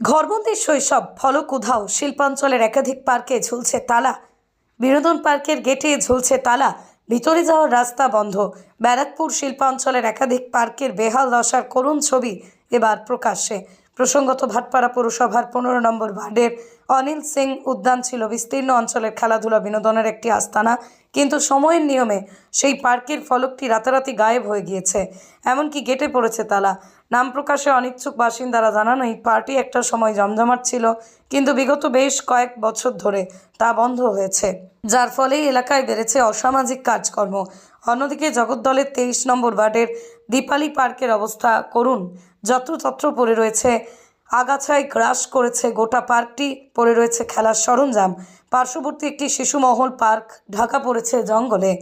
ঘরবন্দি শৈশব ফলক উধাও শিল্পাঞ্চলের একাধিক পার্কে ঝুলছে তালা। বিনোদন পার্কের গেটে ঝুলছে তালা। ভিতরে যাওয়ার রাস্তা বন্ধ। ব্যারাকপুর শিল্পাঞ্চলের একাধিক পার্কের বেহাল দশার করুণ ছবি এবার প্রকাশ্যে। প্রসঙ্গত ভাটপাড়া পৌরসভার পনেরো নম্বর ওয়ার্ডের অনিল সিং উদ্যান ছিল বিস্তীর্ণ অঞ্চলের খেলাধুলা বিনোদনের একটি আস্তানা। কিন্তু সময়ের নিয়মে সেই পার্কের ফলকটি রাতারাতি গায়েব হয়ে গিয়েছে। এমনকি গেটে পড়েছে তালা। নাম প্রকাশে অনিচ্ছুক বাসিন্দারা জানান, এই পার্টি একটা সময় জমজমাট ছিল, কিন্তু বিগত বেশ কয়েক বছর ধরে তা বন্ধ হয়েছে। যার ফলে এলাকায় বেড়েছে অসামাজিক কাজকর্ম। অন্যদিকে জগদ্দলের তেইশ নম্বর ওয়ার্ডের দীপালি পার্কের অবস্থা করুন। যত্রতত্র পড়ে রয়েছে আগাছায় গ্রাস করেছে গোটা পার্কটি। পড়ে রয়েছে খেলার সরঞ্জাম। পার্শ্ববর্তী একটি শিশুমহল পার্ক ঢাকা পড়েছে জঙ্গলে।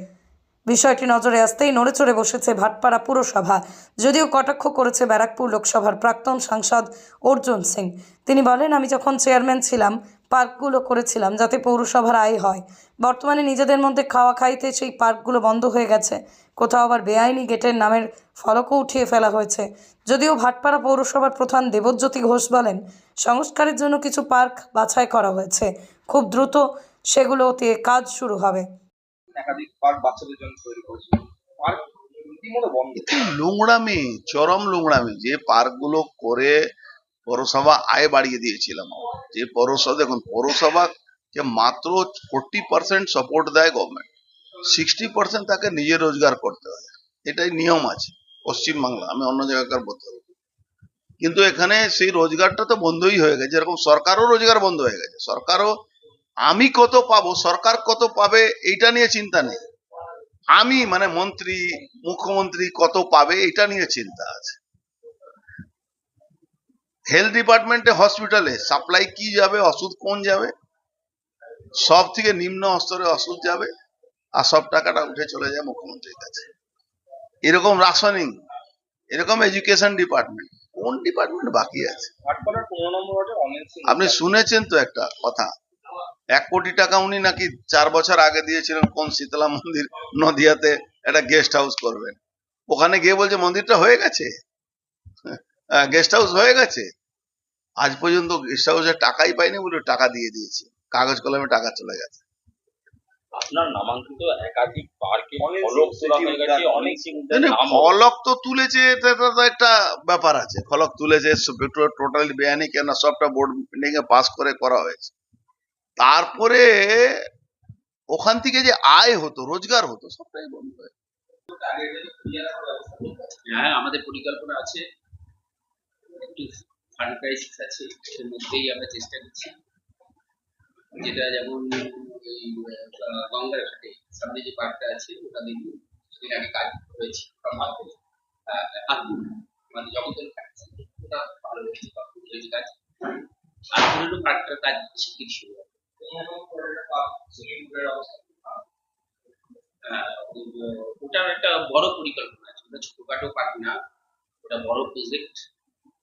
বিষয়টি নজরে আসতেই নড়ে চড়ে বসেছে ভাটপাড়া পুরসভা। যদিও কটাক্ষ করেছে ব্যারাকপুর লোকসভার প্রাক্তন সাংসদ অর্জুন সিং। তিনি বলেন, আমি যখন চেয়ারম্যান ছিলাম পার্কগুলো করেছিলাম যাতে পৌরসভার আয় হয়। বর্তমানে নিজেদের মধ্যে খাওয়া খাইতে সেই পার্কগুলো বন্ধ হয়ে গেছে। কোথাও আবার বেআইনি গেটের নামের ফলকও উঠিয়ে ফেলা হয়েছে। যদিও ভাটপাড়া পৌরসভার প্রধান দেবজ্যোতি ঘোষ বলেন সংস্কারের জন্য কিছু পার্ক বাছাই করা হয়েছে। খুব দ্রুত সেগুলোতে কাজ শুরু হবে। একাধিক পার্ক বাচ্চাদের জন্য তৈরি করেছে পার্ক রীতিমতো নোংরামি চরম নোংরামি যে পার্কগুলো করে পৌরসভা আয় বাড়িয়ে দিয়েছিলাম আমরা। যে পৌরসভা, দেখুন পৌরসভাকে মাত্র ফোরটি পার্সেন্ট সাপোর্ট দেয় গভর্নমেন্ট সিক্সটি পার্সেন্ট তাকে নিজে রোজগার করতে হয়। এটাই নিয়ম আছে পশ্চিমবাংলা আমি অন্য জায়গাকার বলতে পারব? না। কিন্তু এখানে সেই রোজগারটা তো বন্ধই হয়ে গেছে। এরকম সরকারও রোজগার বন্ধ হয়ে গেছে। সরকারও, আমি কত পাবো, সরকার কত পাবে, এইটা নিয়ে চিন্তা নেই। আমি মানে মন্ত্রী, মুখ্যমন্ত্রী কত পাবে এটা নিয়ে চিন্তা আছে। হেলথ ডিপার্টমেন্টে হসপিটালে সাপ্লাই কি যাবে, ওষুধ কোন যাবে? সব থেকে নিম্ন স্তরে ওষুধ যাবে আর সব টাকাটা উঠে চলে যায় মুখ্যমন্ত্রীর কাছে। এরকম রাশনিং এরকম এডুকেশন ডিপার্টমেন্ট কোন ডিপার্টমেন্ট বাকি আছে? আপনি শুনেছেন তো একটা কথা, এক কোটি টাকা উনি নাকি চার বছর আগে দিয়েছিলেন কোন শীতলা মন্দির, নদিয়াতে একটা গেস্ট হাউস করবেন। ওখানে গিয়ে বলছে, মন্দিরটা হয়ে গেছে? গেস্ট হাউস হয়ে গেছে। আজ পর্যন্ত গেস্ট হাউসের টাকাই পাইনি বলে টাকা দিয়ে দিয়েছি। কাগজ কলমে টাকা চলে গেছে। আপনার নামাঙ্কিত একাধিক পার্কে ফলক তোলা হয়ে গেছে অনেক অনেক সিংদের মানে নাম ফলক তো তুলেছে এটা তো তো একটা ব্যাপার আছে। ফলক তুলেছে টোটালি বেআইনি কেন সবটা বোর্ড মিটিং এ পাস করে করা হয়েছে। তারপরে ওখান থেকে যে আয় হতো রোজগার হতো সবটাই বন্ধ হয়ে হ্যাঁ আমাদের পরিকল্পনা আছে। একটু ফান্ড ক্রাইসিস আছে মধ্যেই আমরা চেষ্টা করছি। যেটা যেমন গঙ্গার ঘাটে, সামনে যে পার্কটা আছে, ওটা আগে কাজ মানে জগতের ওটা ভালো হয়েছে কাজ পার্কটার কাজ শুরু ওটার একটা বড় পরিকল্পনা আছে। ওটা ছোটখাটো পার্ক না, ওটা বড় প্রজেক্ট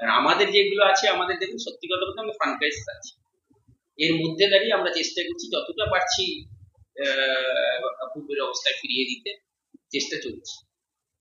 আমাদের যেগুলো আছে, আমাদের দেখুন, সত্যি কথা বলতে আমরা ফ্রাঞ্চাইজ আছি। এর মধ্যে দাঁড়িয়ে আমরা চেষ্টা করছি যতটা পারছি পূর্বের অবস্থায় ফিরিয়ে দিতে, চেষ্টা চলছে।